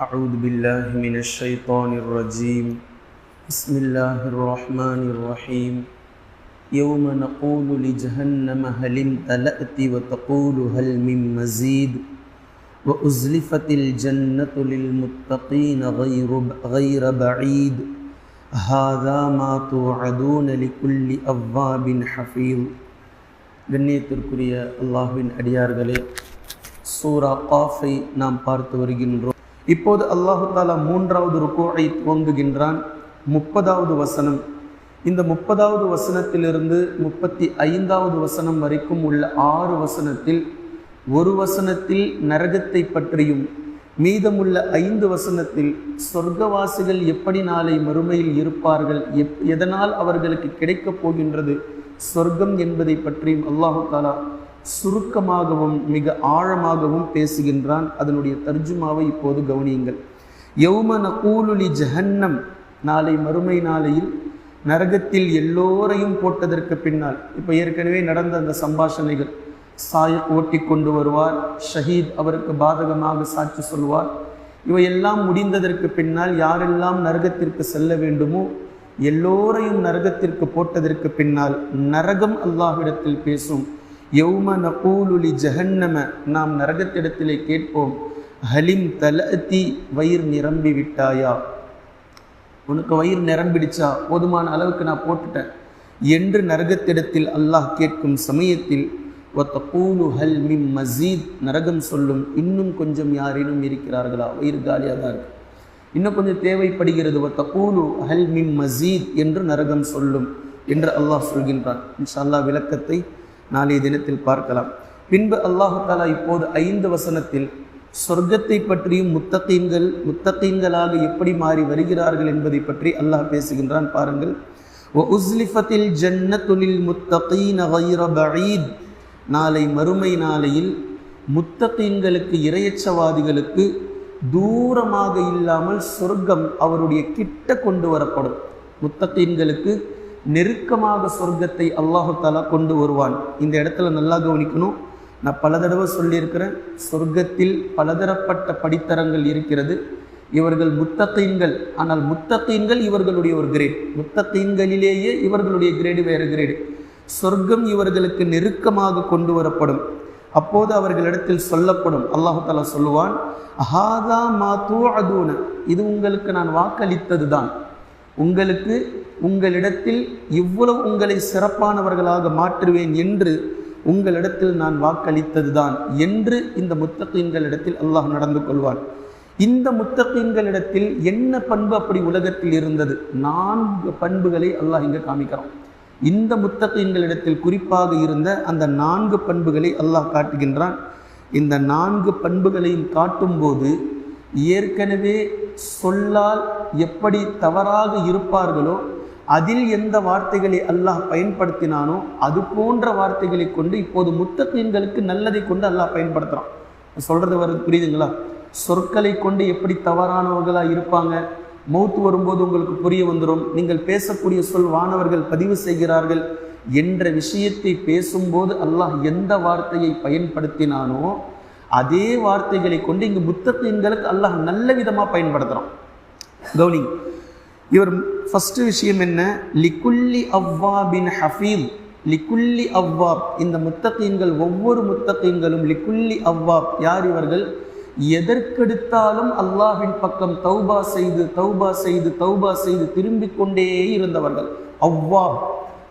أعوذ بالله من الشيطان الرجيم بسم الله الرحمن الرحيم يوم نقول لجهنم هل امتلأت وتقول هل من مزيد وأزلفت الجنة للمتقين غير غير بعيد هذا ما توعدون لكل أواب حفيظ கண்ணியத்திற்குரிய அல்லாஹ்வின் அடியார்களே சூரா காஃபை நாம் பார்த்து வருகின்றோம் இப்போது அல்லாஹு தாலா மூன்றாவது ருக்கோவை துவங்குகின்றான். முப்பதாவது வசனம். இந்த முப்பதாவது வசனத்திலிருந்து முப்பத்தி ஐந்தாவது வசனம் வரைக்கும் உள்ள ஆறு வசனத்தில் ஒரு வசனத்தில் நரகத்தை பற்றியும் மீதமுள்ள ஐந்து வசனத்தில் சொர்க்கவாசிகள் எப்படி நாளை மறுமையில் இருப்பார்கள் எப் எதனால் அவர்களுக்கு கிடைக்கப் போகின்றது சொர்க்கம் என்பதை பற்றியும் அல்லாஹு தாலா சுருக்கமாகவும் மிக ஆழமாகவும் பேசுகின்றான். அதனுடைய தர்ஜுமாவை இப்போது கவனியுங்கள். யௌம நகூலுலி ஜஹன்னம். நாளை மறுமை நாளையில் நரகத்தில் எல்லோரையும் போட்டதற்கு பின்னால் இப்போ ஏற்கனவே நடந்த அந்த சம்பாஷணைகள் சாயக் ஓட்டி கொண்டு வருவார் ஷஹீத் அவருக்கு பாதகமாக சாட்சி சொல்வார். இவையெல்லாம் முடிந்ததற்கு பின்னால் யாரெல்லாம் நரகத்திற்கு செல்ல வேண்டுமோ எல்லோரையும் நரகத்திற்கு போட்டதற்கு பின்னால் நரகம் அல்லாஹ்விடத்தில் பேசும். யௌம நகூலுலி ஜஹன்னம. நாம் நரகத்திடத்திலே கேட்போம் ஹலிம் தலத்தி வயிறு நிரம்பி விட்டாயா? உனக்கு வயிறு நிரம்பிடுச்சா? போதுமான அளவுக்கு நான் போட்டுட்டேன். என்று நரகத்திடத்தில் அல்லாஹ் கேட்கும் சமயத்தில் ஒத்த கூலு ஹல் மிம் மசீத். நரகம் சொல்லும் இன்னும் கொஞ்சம் யாரேனும் இருக்கிறார்களா? வயிறு காலியாக தான் இருக்கு. இன்னும் கொஞ்சம் தேவைப்படுகிறது. ஒத்த கூலு ஹல் மிம் மசீத் என்று நரகம் சொல்லும் என்று அல்லாஹ் சொல்கின்றான். இன்ஷா அல்லாஹ் விளக்கத்தை நாளைய தினத்தில் பார்க்கலாம். பின்பு அல்லாஹு தாலா இப்போது ஐந்து வசனத்தில் சொர்க்கத்தை பற்றியும் முத்தத்தீன்கள் முத்தத்தீன்களாக எப்படி மாறி வருகிறார்கள் என்பதை பற்றி அல்லாஹ் பேசுகின்றான் பாருங்கள். உஸ்லிஃபத்தில் ஜன்னத்துலில் முத்தகீன வைர பஈத் நாளை மறுமை நாளையில் முத்தகீன்களுக்கு இரையச்சவாதிகளுக்கு தூரமாக இல்லாமல் சொர்க்கம் அவருடைய கிட்ட கொண்டு வரப்படும். முத்தகீன்களுக்கு நெருக்கமாக சொர்க்கத்தை அல்லாஹு தாலா கொண்டு வருவான். இந்த இடத்துல நல்லா கவனிக்கணும். நான் பல தடவை சொல்லியிருக்கிறேன் சொர்க்கத்தில் பலதரப்பட்ட படித்தரங்கள் இருக்கிறது. இவர்கள் முத்தத்தைன்கள் ஆனால் முத்தத்தைன்கள் இவர்களுடைய ஒரு கிரேட் முத்தத்தைன்களிலேயே இவர்களுடைய கிரேடு வேறு கிரேடு சொர்க்கம் இவர்களுக்கு நெருக்கமாக கொண்டு வரப்படும். அப்போது அவர்களிடத்தில் சொல்லப்படும். அல்லாஹு தாலா சொல்லுவான் அஹாதா மா தூ அதூன. இது உங்களுக்கு நான் வாக்களித்தது தான் உங்களுக்கு உங்களிடத்தில் இவ்வளவு உங்களை சிறப்பானவர்களாக மாற்றுவேன் என்று உங்களிடத்தில் நான் வாக்களித்தது தான் என்று இந்த முத்தகீன்களிடத்தில் அல்லாஹ் நடந்து கொள்வான். இந்த முத்தகீன்களிடத்தில் என்ன பண்பு அப்படி உலகத்தில் இருந்தது? நான்கு பண்புகளை அல்லாஹ் இங்கே காமிக்கிறான். இந்த முத்தகீன்களிடத்தில் குறிப்பாக இருந்த அந்த நான்கு பண்புகளை அல்லாஹ் காட்டுகின்றான். இந்த நான்கு பண்புகளையும் காட்டும்போது ஏற்கனவே சொல்லால் எப்படி தவறாக இருப்பார்களோ அதில் எந்த வார்த்தைகளை அல்லாஹ் பயன்படுத்தினானோ அது போன்ற வார்த்தைகளை கொண்டு இப்போது முத்தகீன்களுக்கு நல்லதை கொண்டு அல்லாஹ் பயன்படுத்துகிறான் சொல்கிறது வருது புரியுதுங்களா? சொற்களை கொண்டு எப்படி தவறானவர்களாக இருப்பாங்க? மௌத்து வரும்போது உங்களுக்கு புரிய வந்துடும் நீங்கள் பேசக்கூடிய சொல் வானவர்கள் பதிவு செய்கிறார்கள் என்ற விஷயத்தை பேசும்போது அல்லாஹ் எந்த வார்த்தையை பயன்படுத்தினானோ அதே வார்த்தைகளை கொண்டு இங்கு முத்தகீன்களுக்கு அல்லாஹ் நல்ல விதமாக பயன்படுத்துகிறான் கவுனி இவர் ஃபஸ்ட்டு விஷயம் என்ன? லிக்குல்லி அவ்வாபின் ஹஃபீல் லிக்குல்லி அவ்வாப். இந்த முத்தகீன்கள் ஒவ்வொரு முத்தகீன்களும் லிக்குல்லி அவ்வாப். யார் இவர்கள்? எதற்கெடுத்தாலும் அல்லாஹின் பக்கம் தௌபா செய்து தௌபா செய்து தௌபா செய்து திரும்பிக் கொண்டே இருந்தவர்கள். அவ்வாப்.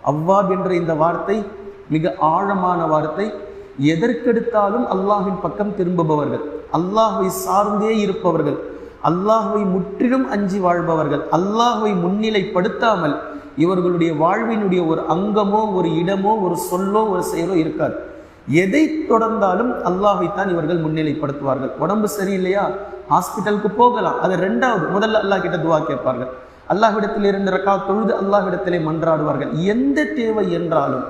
அவ்வாப் என்ற இந்த வார்த்தை மிக ஆழமான வார்த்தை. எதற்கெடுத்தாலும் அல்லாஹின் பக்கம் திரும்புபவர்கள். அல்லாஹை சார்ந்தே இருப்பவர்கள். அல்லாஹுவை முற்றிலும் அஞ்சி வாழ்பவர்கள் அல்லாஹுவை முன்னிலைப்படுத்தாமல் இவர்களுடைய வாழ்வினுடைய ஒரு அங்கமோ ஒரு இடமோ ஒரு சொல்லோ ஒரு செயலோ இருக்காது. எதை தொடர்ந்தாலும் அல்லாஹைத்தான் இவர்கள் முன்னிலைப்படுத்துவார்கள். உடம்பு சரியில்லையா? ஹாஸ்பிட்டலுக்கு போகலாம். அது ரெண்டாவது முதல்ல அல்லாஹ் கிட்ட துவா கேட்பார்கள். அல்லாஹ்விடத்தில் இருந்த ரக்கா தொழுது அல்லாஹ்விடத்திலே மன்றாடுவார்கள். எந்த தேவை என்றாலும்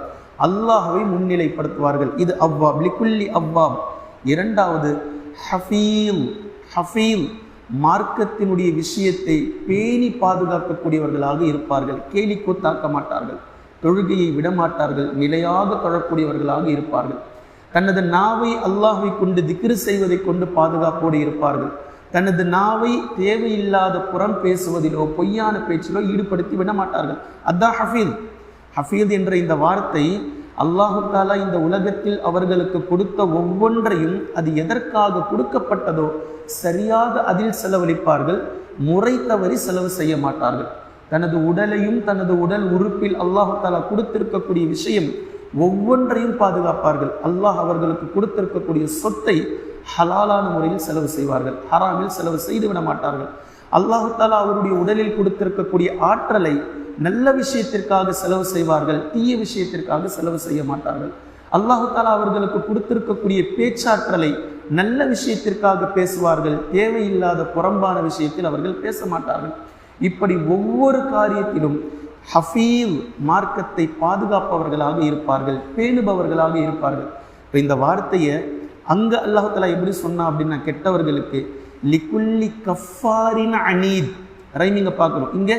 அல்லாஹவை முன்னிலைப்படுத்துவார்கள். இது அவ்வாப் லிக்குல்லி அவ்வாப். இரண்டாவது ஹஃபீல் ஹஃபீல். மார்க்கத்தினுடைய விஷயத்தை பேணி பாதுகாக்கக்கூடியவர்களாக இருப்பார்கள். கேலி கூத்தாக்க மாட்டார்கள். தொழுகையை விடமாட்டார்கள். நிலையாக தொழக்கூடியவர்களாக இருப்பார்கள். தனது நாவை அல்லாஹை கொண்டு திக்ரு செய்வதை கொண்டு பாதுகாப்போடு இருப்பார்கள். தனது நாவை தேவையில்லாத புறம் பேசுவதிலோ பொய்யான பேச்சிலோ ஈடுபடுத்தி விட மாட்டார்கள் அதான் ஹஃபீத். ஹஃபீத் என்ற இந்த வார்த்தை அல்லாஹு தாலா இந்த உலகத்தில் அவர்களுக்கு கொடுத்த ஒவ்வொன்றையும் அது எதற்காக கொடுக்கப்பட்டதோ சரியாக அதில் செலவழிப்பார்கள் முறை தவறி செலவு செய்ய மாட்டார்கள். தனது உடலையும் தனது உடல் உறுப்பில் அல்லாஹு தாலா கொடுத்திருக்கக்கூடிய விஷயம் ஒவ்வொன்றையும் பாதுகாப்பார்கள். அல்லாஹ் அவர்களுக்கு கொடுத்திருக்கக்கூடிய சொத்தை ஹலாலான முறையில் செலவு செய்வார்கள் ஹராமில் செலவு செய்து விட மாட்டார்கள். அல்லாஹு தாலா அவருடைய உடலில் கொடுத்திருக்கக்கூடிய ஆற்றலை நல்ல விஷயத்திற்காக செலவு செய்வார்கள் தீய விஷயத்திற்காக செலவு செய்ய மாட்டார்கள். அல்லாஹு தாலா அவர்களுக்கு கொடுத்திருக்கக்கூடிய பேச்சாற்றலை நல்ல விஷயத்திற்காக பேசுவார்கள் தேவையில்லாத புறம்பான விஷயத்தில் அவர்கள் பேச மாட்டார்கள். இப்படி ஒவ்வொரு காரியத்திலும் ஹஃபீவ் மார்க்கத்தை பாதுகாப்பவர்களாக இருப்பார்கள் பேணுபவர்களாக இருப்பார்கள். இப்போ இந்த வார்த்தையை அங்கே அல்லாஹாலா எப்படி சொன்னா அப்படின்னா கெட்டவர்களுக்கு லிக்குல்லி கஃபாரின் அனீத். ரைமிங்க பார்க்கணும். இங்கே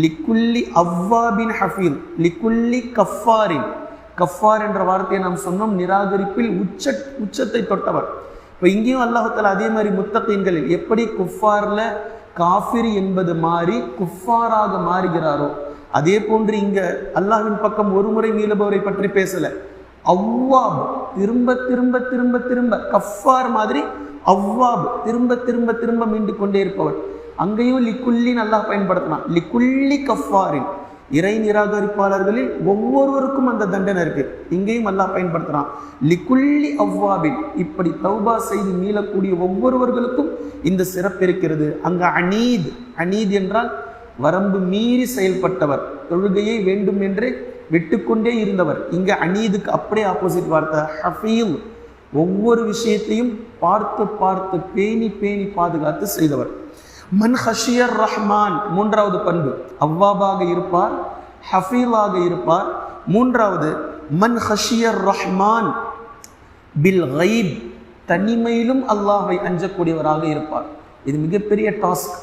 லிக்குல்லி அவ்வாபின் ஹஃபீர் லிக்குல்லி கஃபாரின். கஃபார் என்ற வார்த்தையை நாம் சொன்னோம் நிராகரிப்பில் உச்ச உச்சத்தை தொட்டவர். இப்போ இங்கேயும் அல்லாஹால அதே மாதிரி முத்தகீன்களில் எப்படி குஃபாரில் காஃபிர் என்பது மாறி குஃபாராக மாறுகிறாரோ அதே போன்று இங்கே அல்லாஹின் பக்கம் ஒரு முறை மீளபவரை பற்றி பேசலை. அவ்வாப் திரும்ப திரும்ப திரும்ப திரும்ப கஃபார் மாதிரி அவ்வாப் திரும்ப திரும்ப திரும்ப மீண்டு கொண்டே இருப்பவர். அங்கேயும் லிக்குல்லின்னு நல்லா பயன்படுத்தலாம் லிக்குல்லி கஃபாரின். இறை நிராகரிப்பாளர்களில் ஒவ்வொருவருக்கும் அந்த தண்டனை இருக்கு. இங்கேயும் நல்லா பயன்படுத்துறான் லிக்குள்ளி அவ்வாபின். இப்படி தௌபா செய்து மீளக்கூடிய ஒவ்வொருவர்களுக்கும் இந்த சிறப்பு இருக்கிறது. அங்கு அனீத் அனீத் என்றால் வரம்பு மீறி செயல்பட்டவர். தொழுகையை வேண்டும் என்றே விட்டுக்கொண்டே இருந்தவர். இங்க அனீதுக்கு அப்படியே ஆப்போசிட் வார்த்தை. ஹஃபீல். ஒவ்வொரு விஷயத்தையும் பார்த்து பார்த்து பேணி பேணி பாதுகாத்து செய்தவர். மன் ஹஷியர் ரஹ்மான் மூன்றாவது பண்பு. அவ்வாபாக இருப்பார் ஹஃபீலாக இருப்பார். மூன்றாவது மன் ஹஷியர் ரஹ்மான் பில் ஹைப் தனிமையிலும் அல்லாஹை அஞ்சக்கூடியவராக இருப்பார். இது மிகப்பெரிய டாஸ்க்.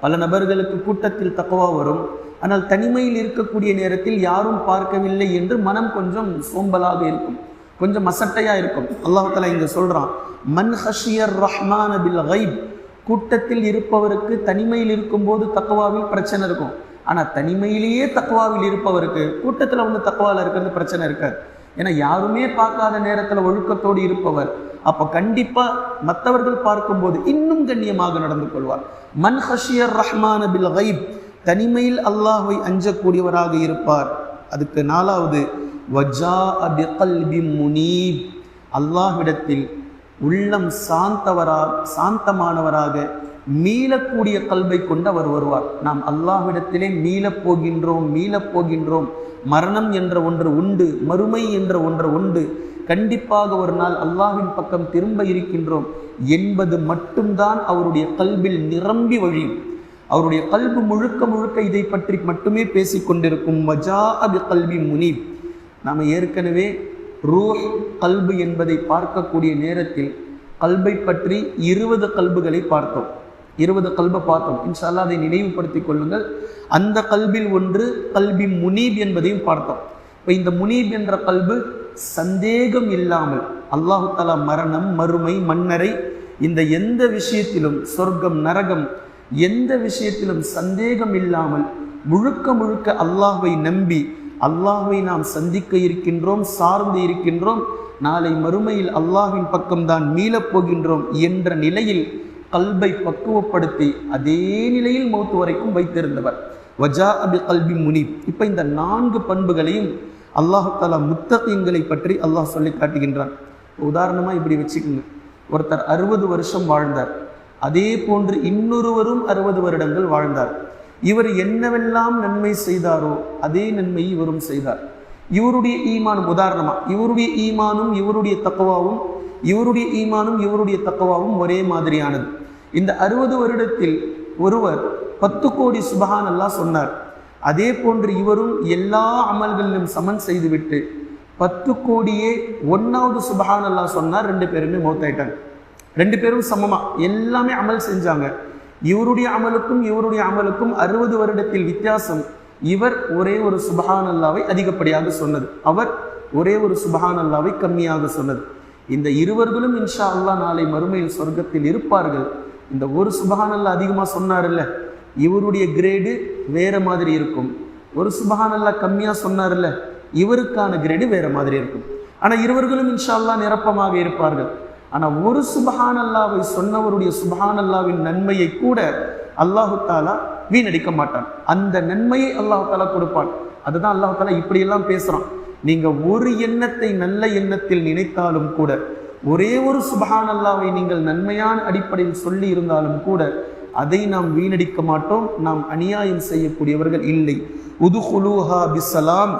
பல நபர்களுக்கு கூட்டத்தில் தக்குவா வரும். ஆனால் தனிமையில் இருக்கக்கூடிய நேரத்தில் யாரும் பார்க்கவில்லை என்று மனம் கொஞ்சம் சோம்பலாக இருக்கும். கொஞ்சம் மசட்டையாக இருக்கும். அல்லாஹால இங்கே சொல்கிறான் மன் ஹஷியர் ரஹ்மான் பில் ஹைப் கூட்டத்தில் இருப்பவருக்கு தனிமையில் இருக்கும்போது தக்குவாவில் பிரச்சனை இருக்கும். ஆனால் தனிமையிலேயே தக்குவாவில் இருப்பவருக்கு கூட்டத்தில் வந்து தக்குவாவில் இருக்கிறது பிரச்சனை இருக்காது. ஏன்னா யாருமே பார்க்காத நேரத்தில் ஒழுக்கத்தோடு இருப்பவர். அப்போ கண்டிப்பாக மற்றவர்கள் பார்க்கும்போது இன்னும் கண்ணியமாக நடந்து கொள்வார். மன் ஹஷியர் ரஹ்மான பில் ஹைப் தனிமையில் அல்லாஹை அஞ்சக்கூடியவராக இருப்பார். அதுக்கு நாலாவது வஜா அபி முனீப் அல்லாஹ்விடத்தில் உள்ளம் சாந்தவராக சாந்தமானவராக மீளக்கூடிய கல்வை கொண்டு அவர் வருவார் நாம் அல்லாஹ்விடத்திலே மீளப் போகின்றோம் மீளப் போகின்றோம். மரணம் என்ற ஒன்று உண்டு மறுமை என்ற ஒன்று உண்டு. கண்டிப்பாக ஒரு நாள் அல்லாஹின் பக்கம் திரும்ப இருக்கின்றோம். என்பது மட்டும்தான் அவருடைய கல்வில் நிரம்பி வழியும். அவருடைய கல்வி முழுக்க முழுக்க இதை பற்றி மட்டுமே பேசிக்கொண்டிருக்கும். வஜா அபி கல்வி முனீப். நாம் ஏற்கனவே ரூஹ் கல்பு என்பதை பார்க்கக்கூடிய நேரத்தில் கல்பை பற்றி இருபது கல்புகளை பார்த்தோம். இருபது கல்பை பார்த்தோம். இன்ஷால்லா அதை நினைவுபடுத்திக் கொள்ளுங்கள். அந்த கல்பில் ஒன்று கல்வி முனீப் என்பதையும் பார்த்தோம். இப்போ இந்த முனீப் என்ற கல்பு சந்தேகம் இல்லாமல் அல்லாஹு தலா மரணம் மறுமை மன்னரை இந்த எந்த விஷயத்திலும் சொர்க்கம் நரகம் எந்த விஷயத்திலும் சந்தேகம் இல்லாமல் முழுக்க முழுக்க அல்லாஹை நம்பி அல்லாஹை நாம் சந்திக்க இருக்கின்றோம் சார்ந்து இருக்கின்றோம். நாளை மறுமையில் அல்லாஹின் பக்கம்தான் மீளப் போகின்றோம் என்ற நிலையில் கல்பை பக்குவப்படுத்தி அதே நிலையில் மௌத்து வரைக்கும் வைத்திருந்தவர். வஜா அபி கல்பி முனி இப்போ இந்த நான்கு பண்புகளையும் அல்லாஹு முத்தகங்களை பற்றி அல்லாஹ் சொல்லி காட்டுகின்றான். உதாரணமாக இப்படி வச்சுக்கோங்க. ஒருத்தர் அறுபது வருஷம் வாழ்ந்தார். அதே போன்று இன்னொருவரும் அறுபது வருடங்கள் வாழ்ந்தார். இவர் என்னவெல்லாம் நன்மை செய்தாரோ அதே நன்மையை இவரும் செய்தார். இவருடைய ஈமானும் உதாரணமா இவருடைய ஈமானும் இவருடைய தக்குவாவும் இவருடைய ஈமானும் இவருடைய தக்குவாவும் ஒரே மாதிரியானது. இந்த அறுபது வருடத்தில் ஒருவர் பத்து கோடி சுபஹான் அல்லா சொன்னார். அதே போன்று இவரும் எல்லா அமல்களிலும் சமன் செய்துவிட்டு பத்து கோடியே ஒன்றாவது சுபஹான் அல்லா சொன்னார். ரெண்டு பேருமே மௌத்தாயிட்டாங்க. ரெண்டு பேரும் சமமாக எல்லாமே அமல் செஞ்சாங்க. இவருடைய அமலுக்கும் இவருடைய அமலுக்கும் அறுபது வருடத்தில் வித்தியாசம். இவர் ஒரே ஒரு சுபஹான் அல்லாவை அதிகப்படியாக சொன்னது. அவர் ஒரே ஒரு சுபஹான் அல்லாவை கம்மியாக சொன்னது. இந்த இருவர்களும் இன்ஷா அல்லா நாளை மறுமையில் சொர்க்கத்தில் இருப்பார்கள். இந்த ஒரு சுபஹானல்லா அதிகமாக சொன்னார்ல இவருடைய கிரேடு வேற மாதிரி இருக்கும். ஒரு சுபஹானல்லா கம்மியாக சொன்னார்ல இவருக்கான கிரேடு வேற மாதிரி இருக்கும். ஆனால் இருவர்களும் இன்ஷா அல்லாஹ் நிரப்பமாக இருப்பார்கள். ஆனால் ஒரு சுபஹானல்லாவை சொன்னவருடைய சுபஹானல்லாவின் நன்மையை கூட அல்லாஹு தாலா வீணடிக்க மாட்டான். அந்த நன்மையை அல்லாஹு தாலா கொடுப்பான். அதுதான் அல்லாஹு தாலா இப்படியெல்லாம் பேசுறான். நீங்க ஒரு எண்ணத்தை நல்ல எண்ணத்தில் நினைத்தாலும் கூட ஒரே ஒரு சுபஹான் அல்லாவை நீங்கள் நன்மையான அடிப்படையில் சொல்லி இருந்தாலும் கூட அதை நாம் வீணடிக்க மாட்டோம். நாம் அநியாயம் செய்யக்கூடியவர்கள் இல்லை. உதுஹுலூஹா பிசலாம்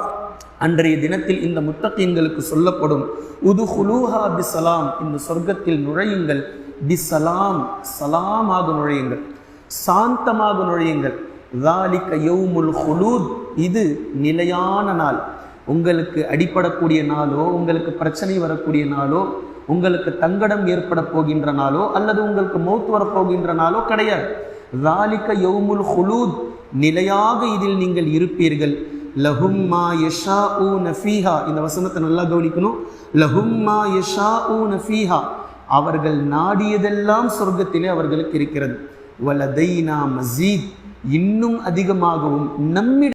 அன்றைய தினத்தில் இந்த முத்தகீன்களுக்கு சொல்லப்படும் உது ஹுலூஹா உதுஹுலூஹா பிசலாம் இந்த சொர்க்கத்தில் நுழையுங்கள். பிசலாம் சலாமாக நுழையுங்கள். சாந்தமாக நுழையுங்கள். தாலிக்க யௌமுல் ஹுலூத் இது நிலையான நாள். உங்களுக்கு அடிப்படக்கூடிய நாளோ உங்களுக்கு பிரச்சனை வரக்கூடிய நாளோ உங்களுக்கு தங்கடம் ஏற்பட போகின்ற நாளோ அல்லது உங்களுக்கு மௌத் வரப்போகின்ற நாளோ கிடையாது. தாலிக்க யௌமுல் ஹுலூத் நிலையாக இதில் நீங்கள் இருப்பீர்கள். லஹும் மா ஊ நஃபீஹா இந்த வசனத்தை நல்லா கவனிக்கணும். லஹும் மா ஊ நஃபீஹா அவர்கள் நாடியதெல்லாம் சொர்க்கத்திலே அவர்களுக்கு இருக்கிறது. வலதைனா மசீத். இன்னும் அதிகமாகவும் நம்மிடம்